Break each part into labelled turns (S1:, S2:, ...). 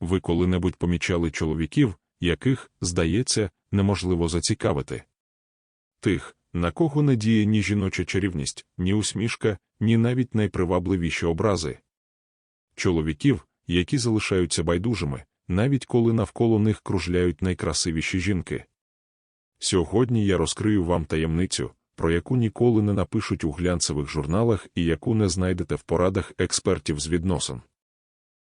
S1: Ви коли-небудь помічали чоловіків, яких, здається, неможливо зацікавити? Тих, на кого не діє ні жіноча чарівність, ні усмішка, ні навіть найпривабливіші образи. Чоловіків, які залишаються байдужими, навіть коли навколо них кружляють найкрасивіші жінки. Сьогодні я розкрию вам таємницю, про яку ніколи не напишуть у глянцевих журналах і яку не знайдете в порадах експертів з відносин.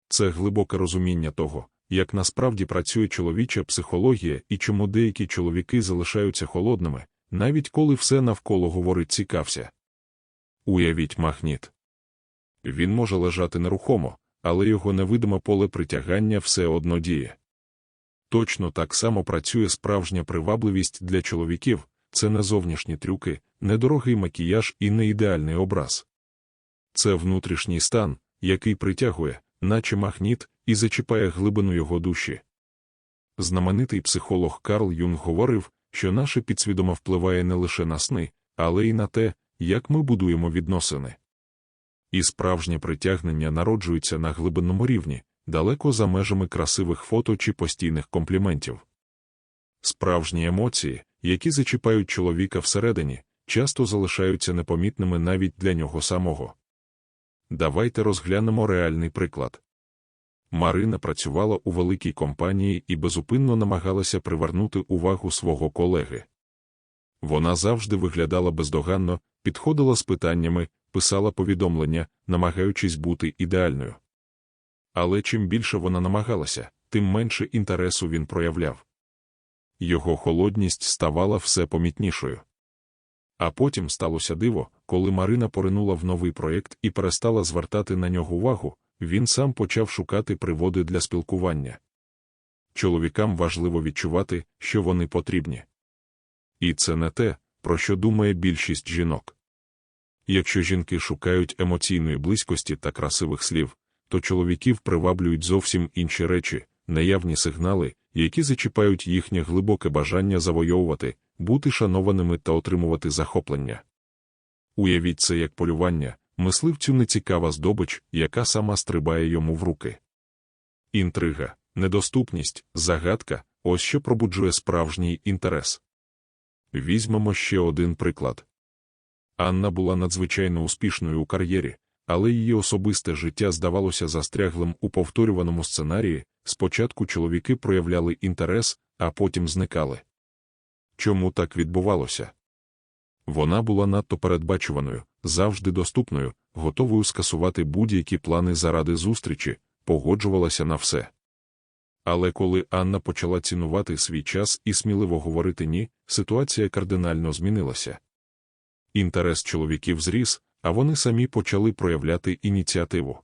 S1: Це глибоке розуміння того, як насправді працює чоловіча психологія і чому деякі чоловіки залишаються холодними, навіть коли все навколо говорить цікався. Уявіть магніт. Він може лежати нерухомо, але його невидиме поле притягання все одно діє. Точно так само працює справжня привабливість для чоловіків, це не зовнішні трюки, недорогий макіяж і не ідеальний образ. Це внутрішній стан, який притягує, наче магніт, і зачіпає глибину його душі. Знаменитий психолог Карл Юнг говорив, що наше підсвідомо впливає не лише на сни, але й на те, як ми будуємо відносини. І справжнє притягнення народжується на глибинному рівні, далеко за межами красивих фото чи постійних компліментів. Справжні емоції, які зачіпають чоловіка всередині, часто залишаються непомітними навіть для нього самого. Давайте розглянемо реальний приклад. Марина працювала у великій компанії і безупинно намагалася привернути увагу свого колеги. Вона завжди виглядала бездоганно, підходила з питаннями, писала повідомлення, намагаючись бути ідеальною. Але чим більше вона намагалася, тим менше інтересу він проявляв. Його холодність ставала все помітнішою. А потім сталося диво, коли Марина поринула в новий проєкт і перестала звертати на нього увагу, він сам почав шукати приводи для спілкування. Чоловікам важливо відчувати, що вони потрібні. І це не те, про що думає більшість жінок. Якщо жінки шукають емоційної близькості та красивих слів, то чоловіків приваблюють зовсім інші речі, наявні сигнали, які зачіпають їхнє глибоке бажання завойовувати, бути шанованими та отримувати захоплення. Уявіть це як полювання, мисливцю нецікава здобич, яка сама стрибає йому в руки. Інтрига, недоступність, загадка ось що пробуджує справжній інтерес. Візьмемо ще один приклад. Анна була надзвичайно успішною у кар'єрі, але її особисте життя здавалося застряглим у повторюваному сценарії. Спочатку чоловіки проявляли інтерес, а потім зникали. Чому так відбувалося? Вона була надто передбачуваною, завжди доступною, готовою скасувати будь-які плани заради зустрічі, погоджувалася на все. Але коли Анна почала цінувати свій час і сміливо говорити ні, ситуація кардинально змінилася. Інтерес чоловіків зріс, а вони самі почали проявляти ініціативу.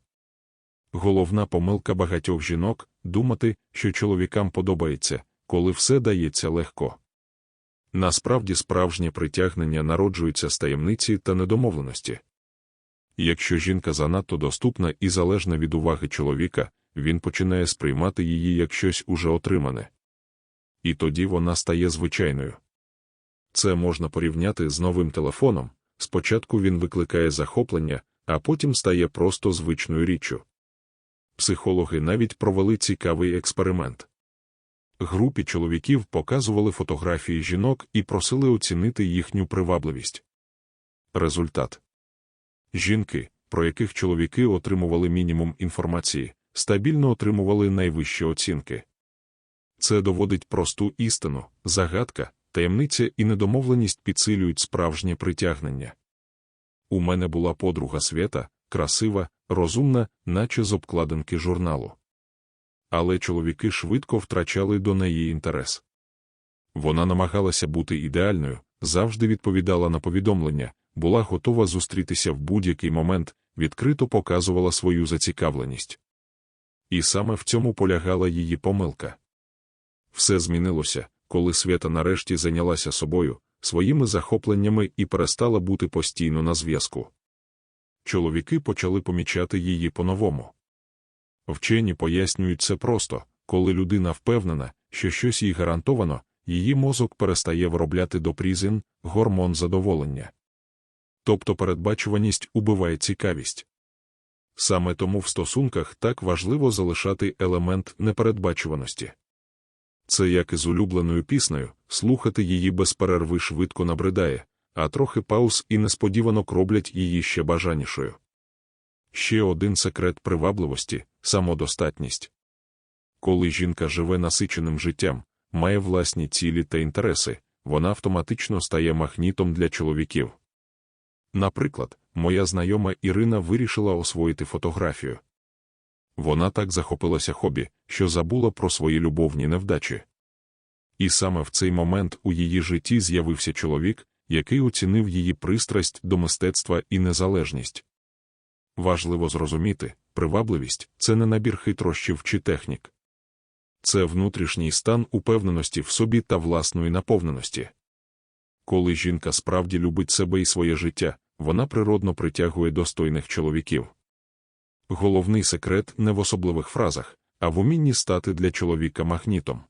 S1: Головна помилка багатьох жінок думати, що чоловікам подобається, коли все дається легко. Насправді справжнє притягнення народжується з таємниці та недомовленості. Якщо жінка занадто доступна і залежна від уваги чоловіка, він починає сприймати її як щось уже отримане. І тоді вона стає звичайною. Це можна порівняти з новим телефоном. Спочатку він викликає захоплення, а потім стає просто звичною річчю. Психологи навіть провели цікавий експеримент. Групі чоловіків показували фотографії жінок і просили оцінити їхню привабливість. Результат жінки, про яких чоловіки отримували мінімум інформації, стабільно отримували найвищі оцінки. Це доводить просту істину, загадка, таємниця і недомовленість підсилюють справжнє притягнення. У мене була подруга свята, красива, розумна, наче з обкладинки журналу. Але чоловіки швидко втрачали до неї інтерес. Вона намагалася бути ідеальною, завжди відповідала на повідомлення, була готова зустрітися в будь-який момент, відкрито показувала свою зацікавленість. І саме в цьому полягала її помилка. Все змінилося, коли свята нарешті зайнялася собою, своїми захопленнями і перестала бути постійно на зв'язку. Чоловіки почали помічати її по-новому. Вчені пояснюють це просто коли людина впевнена, що щось їй гарантовано, її мозок перестає виробляти допрізин, гормон задоволення. Тобто передбачуваність убиває цікавість. Саме тому в стосунках так важливо залишати елемент непередбачуваності. Це як із улюбленою піснею, слухати її без перерви швидко набридає, а трохи пауз і несподіванок роблять її ще бажанішою. Ще один секрет привабливості самодостатність. Коли жінка живе насиченим життям, має власні цілі та інтереси, вона автоматично стає магнітом для чоловіків. Наприклад, моя знайома Ірина вирішила освоїти фотографію. Вона так захопилася хобі, що забула про свої любовні невдачі. І саме в цей момент у її житті з'явився чоловік, який оцінив її пристрасть до мистецтва і незалежність. Важливо зрозуміти, привабливість це не набір хитрощів чи технік. Це внутрішній стан упевненості в собі та власної наповненості. Коли жінка справді любить себе і своє життя, вона природно притягує достойних чоловіків. Головний секрет не в особливих фразах, а в умінні стати для чоловіка магнітом.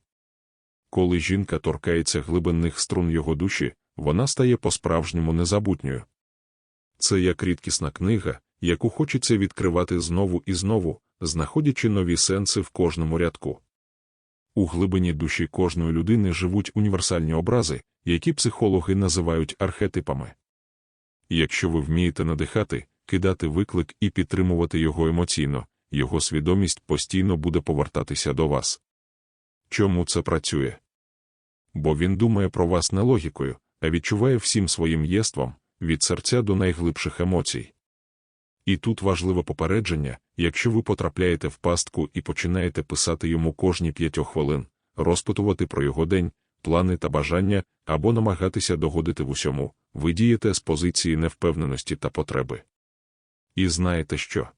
S1: Коли жінка торкається глибинних струн його душі, вона стає по-справжньому незабутньою. Це як рідкісна книга, яку хочеться відкривати знову і знову, знаходячи нові сенси в кожному рядку. У глибині душі кожної людини живуть універсальні образи, які психологи називають архетипами. Якщо ви вмієте надихати, кидати виклик і підтримувати його емоційно, його свідомість постійно буде повертатися до вас. Чому це працює? Бо він думає про вас не логікою, а відчуває всім своїм єством від серця до найглибших емоцій. І тут важливе попередження якщо ви потрапляєте в пастку і починаєте писати йому кожні п'ятьох хвилин, розпитувати про його день, плани та бажання або намагатися догодити в усьому, ви дієте з позиції невпевненості та потреби. І знаєте що?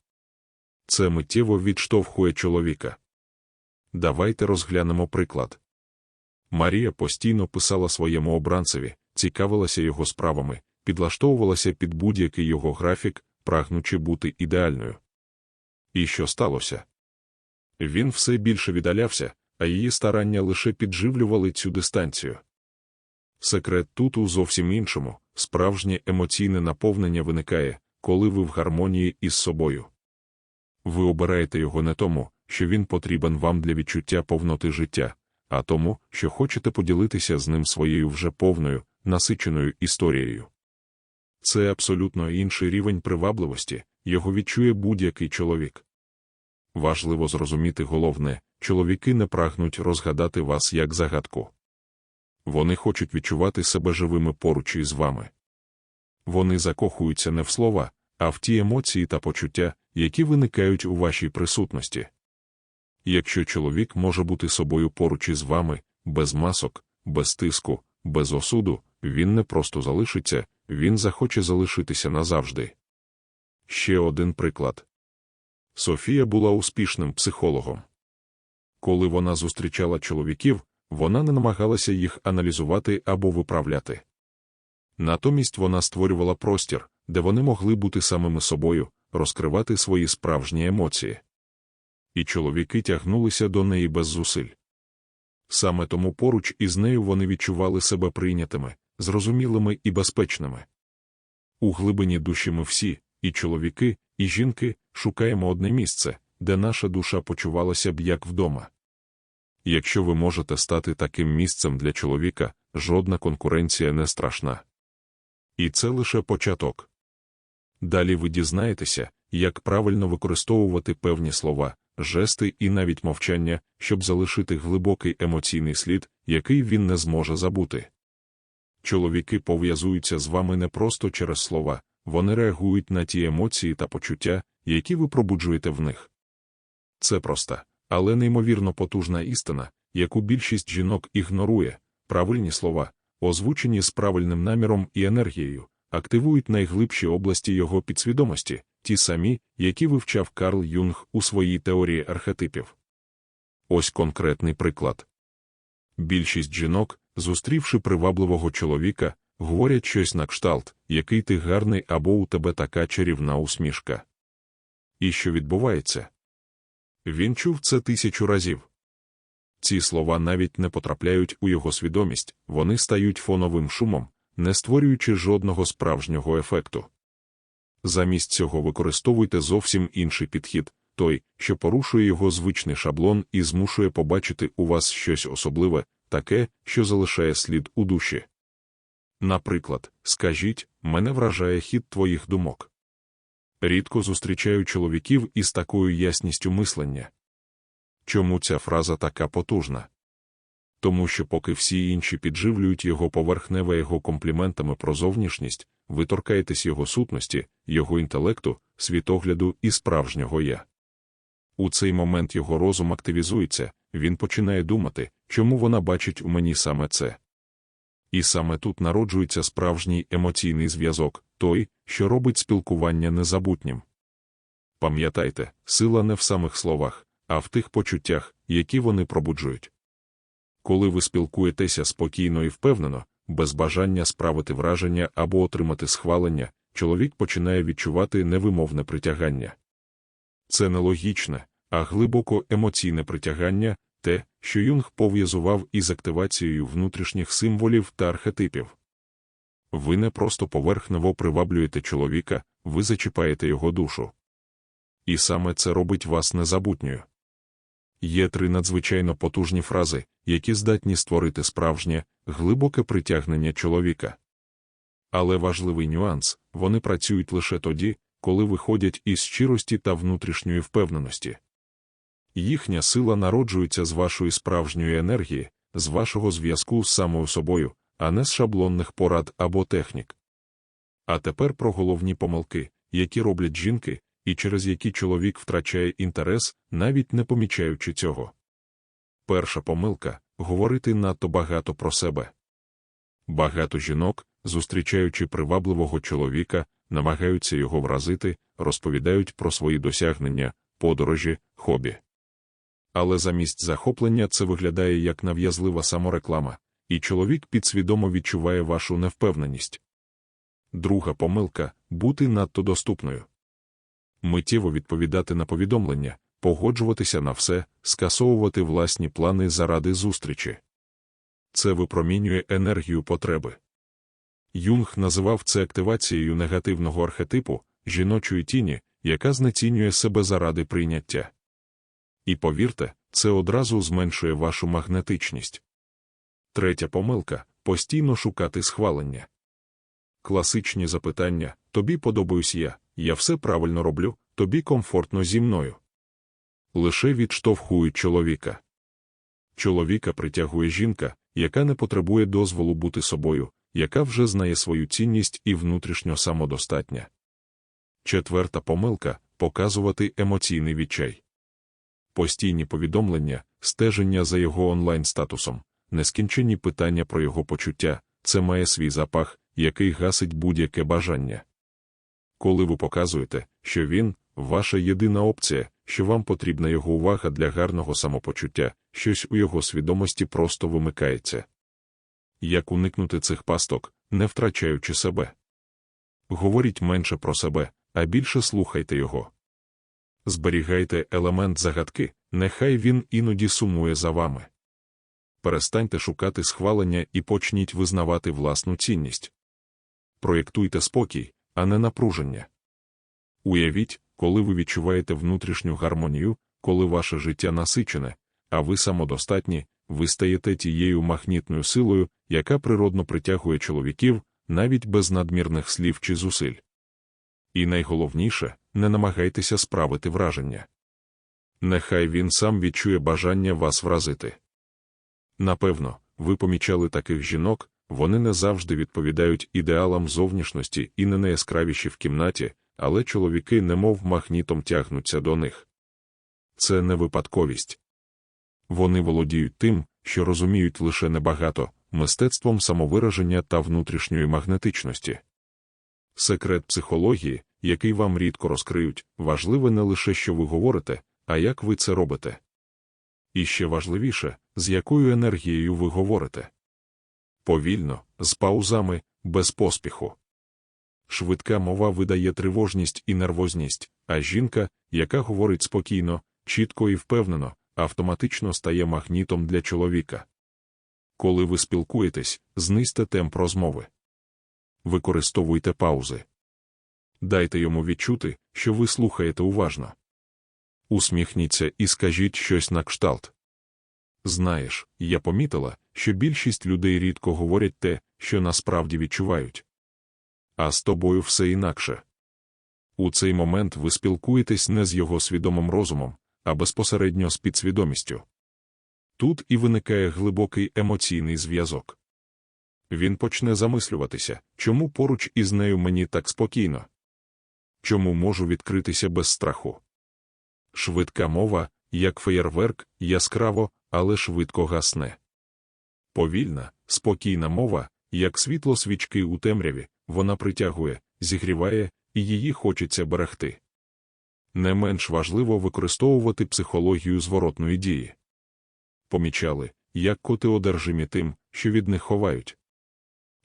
S1: Це миттєво відштовхує чоловіка. Давайте розглянемо приклад. Марія постійно писала своєму обранцеві, цікавилася його справами, підлаштовувалася під будь-який його графік, прагнучи бути ідеальною. І що сталося? Він все більше віддалявся, а її старання лише підживлювали цю дистанцію. Секрет тут у зовсім іншому, справжнє емоційне наповнення виникає, коли ви в гармонії із собою. Ви обираєте його не тому, що він потрібен вам для відчуття повноти життя, а тому, що хочете поділитися з ним своєю вже повною, насиченою історією. Це абсолютно інший рівень привабливості, його відчує будь-який чоловік. Важливо зрозуміти головне чоловіки не прагнуть розгадати вас як загадку. Вони хочуть відчувати себе живими поруч із вами. Вони закохуються не в слова, а в ті емоції та почуття, які виникають у вашій присутності. Якщо чоловік може бути собою поруч із вами, без масок, без тиску, без осуду, він не просто залишиться, він захоче залишитися назавжди. Ще один приклад Софія була успішним психологом. Коли вона зустрічала чоловіків, вона не намагалася їх аналізувати або виправляти. Натомість вона створювала простір, де вони могли бути самими собою, розкривати свої справжні емоції. І чоловіки тягнулися до неї без зусиль. Саме тому поруч із нею вони відчували себе прийнятими, зрозумілими і безпечними. У глибині душі ми всі, і чоловіки, і жінки, шукаємо одне місце, де наша душа почувалася б як вдома. Якщо ви можете стати таким місцем для чоловіка, жодна конкуренція не страшна. І це лише початок. Далі ви дізнаєтеся, як правильно використовувати певні слова, жести і навіть мовчання, щоб залишити глибокий емоційний слід, який він не зможе забути. Чоловіки пов'язуються з вами не просто через слова, вони реагують на ті емоції та почуття, які ви пробуджуєте в них. Це проста, але неймовірно потужна істина, яку більшість жінок ігнорує, правильні слова, озвучені з правильним наміром і енергією, активують найглибші області його підсвідомості, ті самі, які вивчав Карл Юнг у своїй теорії архетипів. Ось конкретний приклад. Більшість жінок, зустрівши привабливого чоловіка, говорять щось на кшталт, який ти гарний або у тебе така чарівна усмішка. І що відбувається? Він чув це тисячу разів. Ці слова навіть не потрапляють у його свідомість, вони стають фоновим шумом, не створюючи жодного справжнього ефекту. Замість цього використовуйте зовсім інший підхід, той, що порушує його звичний шаблон і змушує побачити у вас щось особливе, таке, що залишає слід у душі. Наприклад, скажіть, мене вражає хід твоїх думок. Рідко зустрічаю чоловіків із такою ясністю мислення. Чому ця фраза така потужна? Тому що поки всі інші підживлюють його поверхневе його компліментами про зовнішність, ви торкаєтесь його сутності, його інтелекту, світогляду і справжнього я. У цей момент його розум активізується, він починає думати, чому вона бачить у мені саме це. І саме тут народжується справжній емоційний зв'язок, той, що робить спілкування незабутнім. Пам'ятайте, сила не в самих словах, а в тих почуттях, які вони пробуджують. Коли ви спілкуєтеся спокійно і впевнено, без бажання справити враження або отримати схвалення, чоловік починає відчувати невимовне притягання. Це не логічне, а глибоко емоційне притягання, те, що Юнг пов'язував із активацією внутрішніх символів та архетипів. Ви не просто поверхнево приваблюєте чоловіка, ви зачіпаєте його душу. І саме це робить вас незабутньою. Є три надзвичайно потужні фрази, які здатні створити справжнє, глибоке притягнення чоловіка. Але важливий нюанс вони працюють лише тоді, коли виходять із щирості та внутрішньої впевненості. Їхня сила народжується з вашої справжньої енергії, з вашого зв'язку з самою собою, а не з шаблонних порад або технік. А тепер про головні помилки, які роблять жінки, і через які чоловік втрачає інтерес, навіть не помічаючи цього. Перша помилка говорити надто багато про себе. Багато жінок, зустрічаючи привабливого чоловіка, намагаються його вразити, розповідають про свої досягнення, подорожі, хобі. Але замість захоплення це виглядає як нав'язлива самореклама, і чоловік підсвідомо відчуває вашу невпевненість. Друга помилка бути надто доступною. Миттєво відповідати на повідомлення, погоджуватися на все, скасовувати власні плани заради зустрічі. Це випромінює енергію потреби. Юнг називав це активацією негативного архетипу, жіночої тіні, яка знецінює себе заради прийняття. І повірте, це одразу зменшує вашу магнетичність. Третя помилка постійно шукати схвалення. Класичні запитання тобі подобаюсь я, я все правильно роблю, тобі комфортно зі мною. Лише відштовхують чоловіка. Чоловіка притягує жінка, яка не потребує дозволу бути собою, яка вже знає свою цінність і внутрішньо самодостатня. Четверта помилка показувати емоційний відчай. Постійні повідомлення, стеження за його онлайн статусом, нескінченні питання про його почуття, це має свій запах, який гасить будь-яке бажання. Коли ви показуєте, що він ваша єдина опція, що вам потрібна його увага для гарного самопочуття, щось у його свідомості просто вимикається. Як уникнути цих пасток, не втрачаючи себе? Говоріть менше про себе, а більше слухайте його. Зберігайте елемент загадки, нехай він іноді сумує за вами. Перестаньте шукати схвалення і почніть визнавати власну цінність. Проєктуйте спокій, а не напруження. Уявіть, коли ви відчуваєте внутрішню гармонію, коли ваше життя насичене, а ви самодостатні, ви стаєте тією магнітною силою, яка природно притягує чоловіків, навіть без надмірних слів чи зусиль. І найголовніше не намагайтеся справити враження. Нехай він сам відчує бажання вас вразити. Напевно, ви помічали таких жінок, вони не завжди відповідають ідеалам зовнішності і не найяскравіші в кімнаті, але чоловіки немов магнітом тягнуться до них. Це не випадковість. Вони володіють тим, що розуміють лише небагато, мистецтвом самовираження та внутрішньої магнетичності. Секрет психології, який вам рідко розкриють, важливе не лише що ви говорите, а як ви це робите. І ще важливіше, з якою енергією ви говорите. Повільно, з паузами, без поспіху. Швидка мова видає тривожність і нервозність, а жінка, яка говорить спокійно, чітко і впевнено, автоматично стає магнітом для чоловіка. Коли ви спілкуєтесь, знизьте темп розмови. Використовуйте паузи. Дайте йому відчути, що ви слухаєте уважно. Усміхніться і скажіть щось на кшталт. Знаєш, я помітила, що більшість людей рідко говорять те, що насправді відчувають. А з тобою все інакше. У цей момент ви спілкуєтесь не з його свідомим розумом, а безпосередньо з підсвідомістю. Тут і виникає глибокий емоційний зв'язок. Він почне замислюватися, чому поруч із нею мені так спокійно, чому можу відкритися без страху. Швидка мова, як феєрверк, яскраво, але швидко гасне. Повільна, спокійна мова, як світло свічки у темряві, вона притягує, зігріває, і її хочеться берегти. Не менш важливо використовувати психологію зворотної дії. Помічали, як коти одержимі тим, що від них ховають.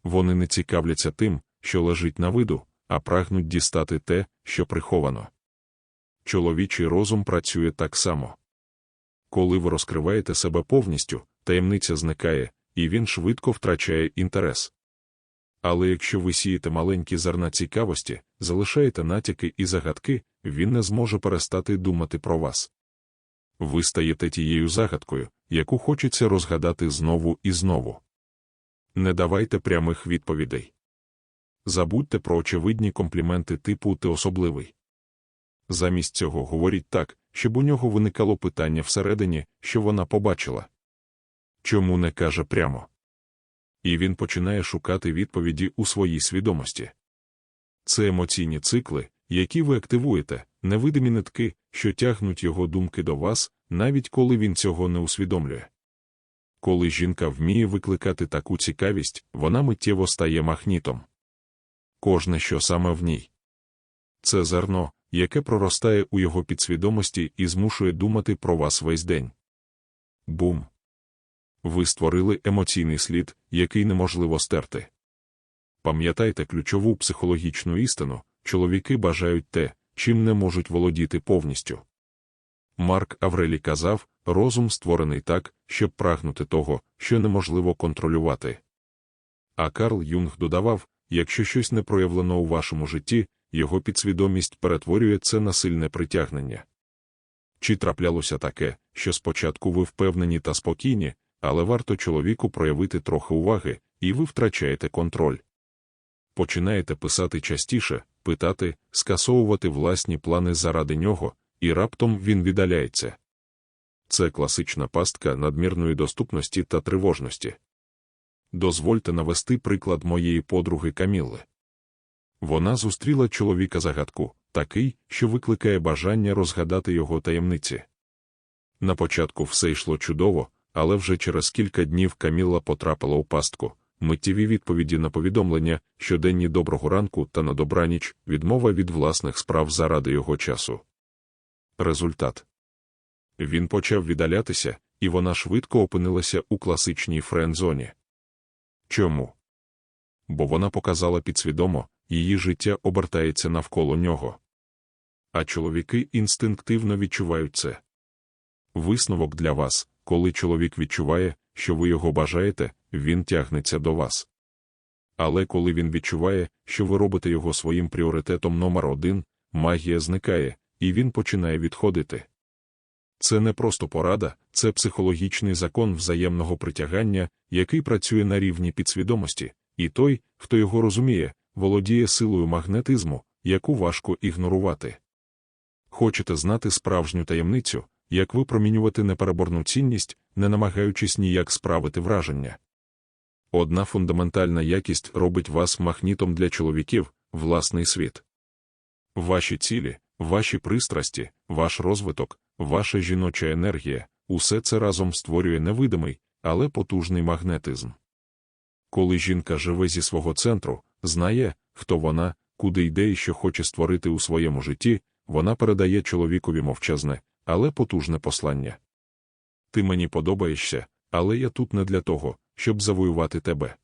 S1: Вони не цікавляться тим, що лежить на виду, а прагнуть дістати те, що приховано. Чоловічий розум працює так само. Коли ви розкриваєте себе повністю, таємниця зникає, і він швидко втрачає інтерес. Але якщо ви сієте маленькі зерна цікавості, залишаєте натяки і загадки, він не зможе перестати думати про вас. Ви стаєте тією загадкою, яку хочеться розгадати знову і знову. Не давайте прямих відповідей. Забудьте про очевидні компліменти типу ти особливий. Замість цього говоріть так, щоб у нього виникало питання всередині, що вона побачила. Чому не каже прямо? І він починає шукати відповіді у своїй свідомості. Це емоційні цикли, які ви активуєте, невидимі нитки, що тягнуть його думки до вас, навіть коли він цього не усвідомлює. Коли жінка вміє викликати таку цікавість, вона миттєво стає махнітом. Кожне, що саме в ній. Це зерно, яке проростає у його підсвідомості і змушує думати про вас весь день. Бум. Ви створили емоційний слід, який неможливо стерти. Пам'ятайте ключову психологічну істину чоловіки бажають те, чим не можуть володіти повністю. Марк Аврелі казав розум створений так, щоб прагнути того, що неможливо контролювати. А Карл Юнг додавав якщо щось не проявлено у вашому житті, його підсвідомість перетворює це на сильне притягнення. Чи траплялося таке, що спочатку ви впевнені та спокійні, але варто чоловіку проявити трохи уваги, і ви втрачаєте контроль. Починаєте писати частіше, питати, скасовувати власні плани заради нього, і раптом він віддаляється. Це класична пастка надмірної доступності та тривожності. Дозвольте навести приклад моєї подруги Камілли. Вона зустріла чоловіка загадку, такий, що викликає бажання розгадати його таємниці. На початку все йшло чудово, але вже через кілька днів Камілла потрапила у пастку, миттєві відповіді на повідомлення, щоденні доброго ранку та на добраніч, відмова від власних справ заради його часу. Результат він почав віддалятися, і вона швидко опинилася у класичній френд-зоні. Чому? Бо вона показала підсвідомо, її життя обертається навколо нього. А чоловіки інстинктивно відчувають це. Висновок для вас, коли чоловік відчуває, що ви його бажаєте, він тягнеться до вас. Але коли він відчуває, що ви робите його своїм пріоритетом номер один, магія зникає, і він починає відходити. Це не просто порада, це психологічний закон взаємного притягання, який працює на рівні підсвідомості, і той, хто його розуміє, володіє силою магнетизму, яку важко ігнорувати. Хочете знати справжню таємницю, як випромінювати непереборну цінність, не намагаючись ніяк справити враження. Одна фундаментальна якість робить вас магнітом для чоловіків, власний світ. Ваші цілі, ваші пристрасті, ваш розвиток, ваша жіноча енергія усе це разом створює невидимий, але потужний магнетизм. Коли жінка живе зі свого центру, знає, хто вона, куди йде і що хоче створити у своєму житті, вона передає чоловікові мовчазне, але потужне послання. Ти мені подобаєшся, але я тут не для того, щоб завоювати тебе.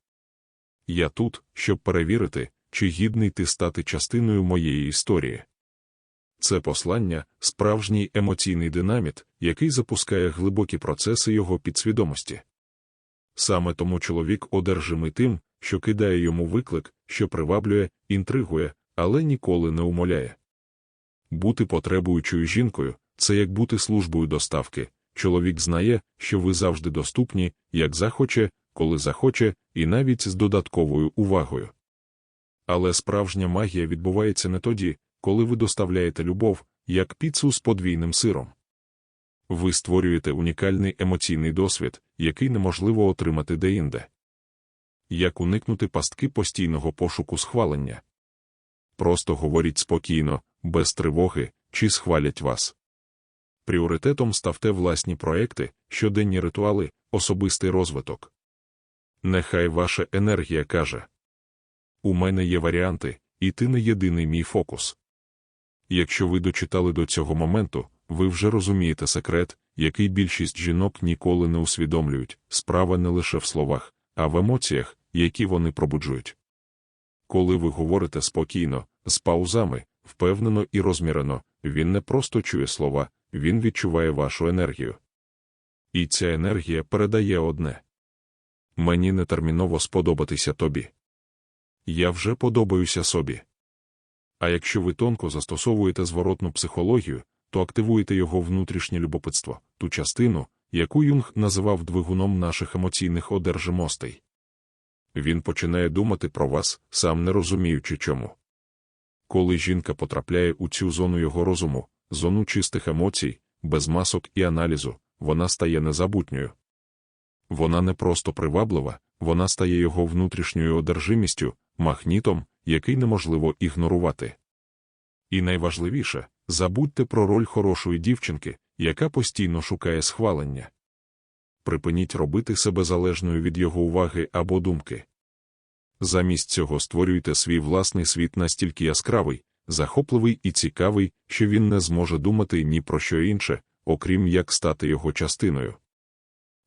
S1: Я тут, щоб перевірити, чи гідний ти стати частиною моєї історії. Це послання справжній емоційний динаміт, який запускає глибокі процеси його підсвідомості. Саме тому чоловік одержимий тим, що кидає йому виклик, що приваблює, інтригує, але ніколи не умоляє. Бути потребуючою жінкою це як бути службою доставки. Чоловік знає, що ви завжди доступні, як захоче, коли захоче, і навіть з додатковою увагою. Але справжня магія відбувається не тоді, коли ви доставляєте любов, як піцу з подвійним сиром. Ви створюєте унікальний емоційний досвід, який неможливо отримати деінде. Як уникнути пастки постійного пошуку схвалення? Просто говоріть спокійно, без тривоги, чи схвалять вас. Пріоритетом ставте власні проекти, щоденні ритуали, особистий розвиток. Нехай ваша енергія каже У мене є варіанти, і ти не єдиний мій фокус. Якщо ви дочитали до цього моменту, ви вже розумієте секрет, який більшість жінок ніколи не усвідомлюють справа не лише в словах, а в емоціях, які вони пробуджують. Коли ви говорите спокійно, з паузами, впевнено і розмірено, він не просто чує слова, він відчуває вашу енергію. І ця енергія передає одне мені нетерміново сподобатися тобі. Я вже подобаюся собі. А якщо ви тонко застосовуєте зворотну психологію, то активуєте його внутрішнє любопитство, ту частину, яку Юнг називав двигуном наших емоційних одержимостей. Він починає думати про вас, сам не розуміючи чому. Коли жінка потрапляє у цю зону його розуму, зону чистих емоцій, без масок і аналізу, вона стає незабутньою. Вона не просто приваблива, вона стає його внутрішньою одержимістю, магнітом, який неможливо ігнорувати. І найважливіше забудьте про роль хорошої дівчинки, яка постійно шукає схвалення. Припиніть робити себе залежною від його уваги або думки. Замість цього створюйте свій власний світ настільки яскравий, захопливий і цікавий, що він не зможе думати ні про що інше, окрім як стати його частиною.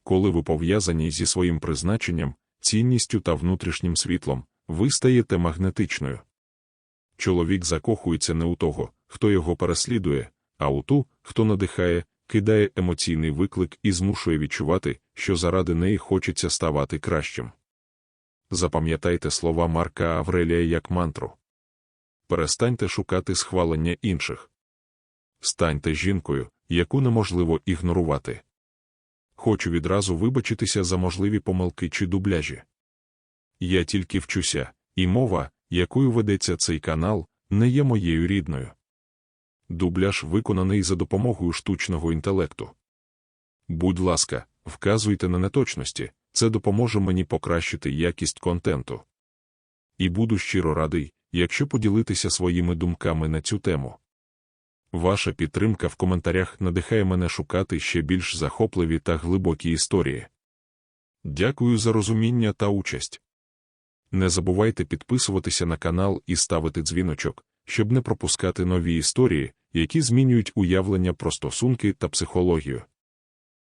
S1: Коли ви пов'язані зі своїм призначенням, цінністю та внутрішнім світлом, ви стаєте магнетичною. Чоловік закохується не у того, хто його переслідує, а у ту, хто надихає, кидає емоційний виклик і змушує відчувати, що заради неї хочеться ставати кращим. Запам'ятайте слова Марка Аврелія як мантру. Перестаньте шукати схвалення інших. Станьте жінкою, яку неможливо ігнорувати. Хочу відразу вибачитися за можливі помилки чи дубляжі. Я тільки вчуся, і мова, якою ведеться цей канал, не є моєю рідною. Дубляж виконаний за допомогою штучного інтелекту. Будь ласка, вказуйте на неточності, це допоможе мені покращити якість контенту. І буду щиро радий, якщо поділитися своїми думками на цю тему. Ваша підтримка в коментарях надихає мене шукати ще більш захопливі та глибокі історії. Дякую за розуміння та участь. Не забувайте підписуватися на канал і ставити дзвіночок, щоб не пропускати нові історії, які змінюють уявлення про стосунки та психологію.